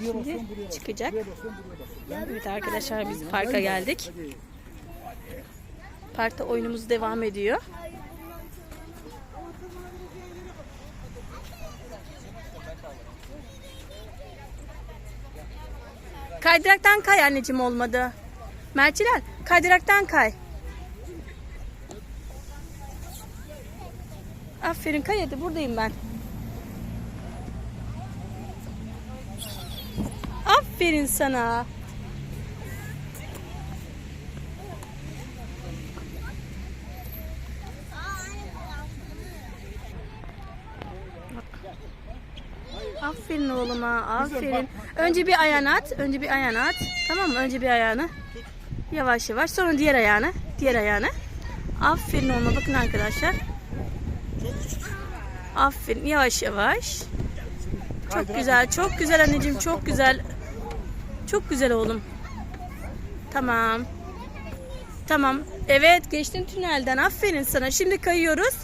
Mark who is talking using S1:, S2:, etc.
S1: Şimdi çıkacak. Evet arkadaşlar biz parka geldik. Parkta oyunumuz devam ediyor. Kaydıraktan kay anneciğim olmadı. Merçiler kaydıraktan kay. Aferin kay hadi buradayım ben. Aferin sana. Aferin oğluma, aferin. Önce bir ayağını at, önce bir ayağını at. Tamam mı? Önce bir ayağını. Yavaş yavaş. Sonra diğer ayağını, diğer ayağını. Aferin oğluma. Bakın arkadaşlar. Aferin. Yavaş yavaş. Çok güzel, çok güzel anneciğim, çok güzel. Çok güzel oğlum. Tamam. Tamam. Evet, geçtin tünelden. Aferin sana. Şimdi kayıyoruz.